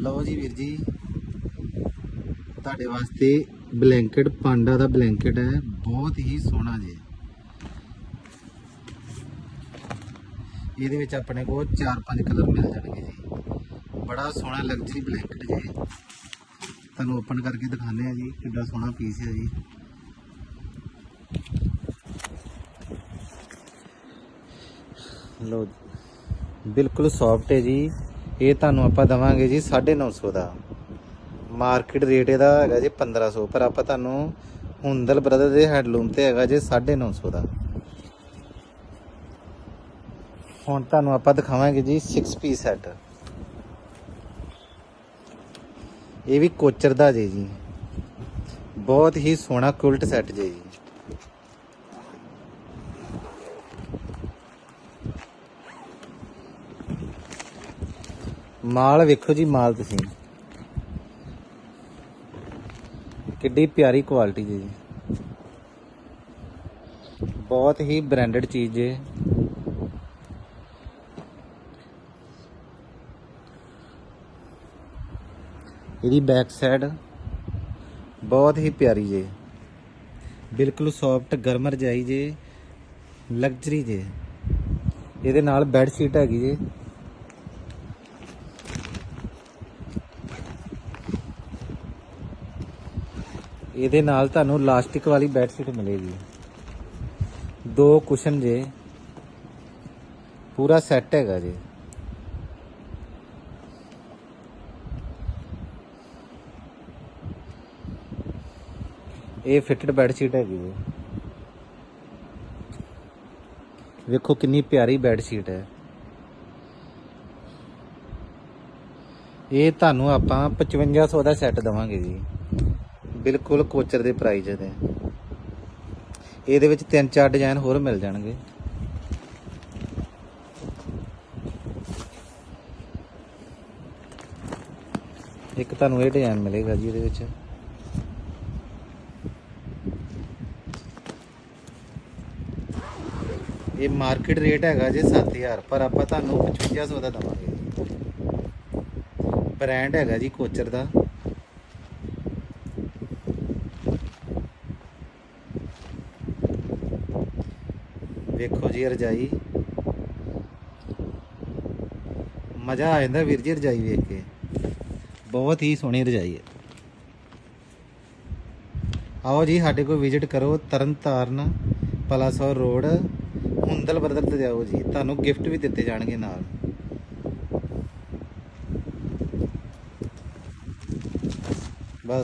ਲਓ ਜੀ ਵੀਰ ਜੀ। ਤੁਹਾਡੇ ਵਾਸਤੇ ਬਲੈਂਕਟ, ਪਾਂਡਾ ਦਾ ਬਲੈਂਕਟ ਹੈ। ਬਹੁਤ ਹੀ ਸੋਹਣਾ ਜੀ। ਇਹਦੇ ਵਿੱਚ ਆਪਣੇ ਕੋਲ 4-5 ਕਲਰ ਮਿਲ ਜਾਣਗੇ ਜੀ। ਬੜਾ ਸੋਹਣਾ ਲਗਜ਼ਰੀ ਬਲੈਂਕਟ ਜੀ। ਤੁਹਾਨੂੰ ਓਪਨ ਕਰਕੇ ਦਿਖਾਉਂਦੇ ਆ ਜੀ, ਕਿੱਡਾ ਸੋਹਣਾ ਪੀਸ ਹੈ ਜੀ। ਲਓ ਬਿਲਕੁਲ ਸੌਫਟ ਹੈ ਜੀ। ਇਹ ਤੁਹਾਨੂੰ ਆਪਾਂ ਦਵਾਂਗੇ ਜੀ 950 ਦਾ। ਮਾਰਕੀਟ ਰੇਟ ਇਹਦਾ ਹੈਗਾ ਜੀ 1500 ਪਰ ਆਪਾਂ ਤੁਹਾਨੂੰ ਹੁੰਦਲ ਬ੍ਰਦਰ ਦੇ ਹੈਂਡਲੂਮ ਤੇ ਹੈਗਾ ਜੀ 950 ਦਾ। ਹੁਣ ਤੁਹਾਨੂੰ ਆਪਾਂ ਦਿਖਾਵਾਂਗੇ ਜੀ 6 ਪੀਸ ਸੈੱਟ ਇਹ ਵੀ ਕੋਚਰ ਦਾ ਜੇ ਜੀ। ਬਹੁਤ ਹੀ ਸੋਹਣਾ ਕੁਲਟ ਸੈੱਟ ਜੇ ਜੀ। ਮਾਲ ਵੇਖੋ ਜੀ, ਮਾਲ ਤੁਸੀਂ। ਕਿੱਡੀ ਪਿਆਰੀ ਕੁਆਲਿਟੀ ਜੀ। ਬਹੁਤ ਹੀ ਬ੍ਰਾਂਡਡ ਚੀਜ਼ ਜੇ। ਇਹਦੀ ਬੈਕ ਸਾਈਡ ਬਹੁਤ ਹੀ ਪਿਆਰੀ ਜੇ। ਬਿਲਕੁਲ ਸੌਫਟ ਗਰਮ ਰਜਾਈ ਜੇ। ਲਗਜ਼ਰੀ ਜੇ। ਇਹਦੇ ਨਾਲ ਬੈੱਡ ਸ਼ੀਟ ਹੈਗੀ ਜੇ। ਇਹਦੇ ਨਾਲ ਤੁਹਾਨੂੰ ਲਾਸਟਿਕ ਵਾਲੀ ਬੈੱਡ ਸ਼ੀਟ ਮਿਲੇਗੀ। ਦੋ ਕੁਸ਼ਨ ਜੇ। ਪੂਰਾ ਸੈੱਟ ਹੈਗਾ ਜੀ। ਇਹ ਫਿਟਡ ਬੈੱਡ ਸ਼ੀਟ ਹੈਗੀ ਜੀ। ਵੇਖੋ ਕਿੰਨੀ ਪਿਆਰੀ ਬੈੱਡ ਸ਼ੀਟ ਹੈ। ਇਹ ਤੁਹਾਨੂੰ ਆਪਾਂ 5500 ਦਾ ਸੈੱਟ ਦਵਾਂਗੇ ਜੀ। ਬਿਲਕੁਲ ਕੋਚਰ ਦੇ ਪ੍ਰਾਈਜ਼ ਦੇ। ਇਹਦੇ ਵਿੱਚ ਤਿੰਨ ਚਾਰ ਡਿਜ਼ਾਈਨ ਹੋਰ ਮਿਲ ਜਾਣਗੇ। ਇੱਕ ਤੁਹਾਨੂੰ ਇਹ ਡਿਜ਼ਾਈਨ ਮਿਲੇਗਾ ਜੀ ਇਹਦੇ ਵਿੱਚ। ਇਹ ਮਾਰਕੀਟ ਰੇਟ ਹੈਗਾ ਜੀ 7000 ਪਰ ਆਪਾਂ ਤੁਹਾਨੂੰ 5500 ਦਾ ਦਵਾਂਗੇ। ਬ੍ਰਾਂਡ ਹੈਗਾ ਜੀ ਕੋਚਰ ਦਾ। ਵੇਖੋ ਜੀ, ਰਜਾਈ। ਮਜ਼ਾ ਆ ਜਾਂਦਾ ਵੀਰ ਜੀ ਰਜਾਈ ਵੇਖ ਕੇ। ਬਹੁਤ ਹੀ ਸੋਹਣੀ ਰਜਾਈ ਹੈ। ਆਓ ਜੀ, ਸਾਡੇ ਕੋਲ ਵਿਜ਼ਿਟ ਕਰੋ ਤਰਨਤਾਰਨ ਪਲਾਸੌਰ ਰੋਡ, ਹੁੰਦਲ ਬਰਦਰ ਤੇ ਜਾਓ ਜੀ। ਤੁਹਾਨੂੰ ਗਿਫਟ ਵੀ ਦਿੱਤੇ ਜਾਣਗੇ ਨਾਲ।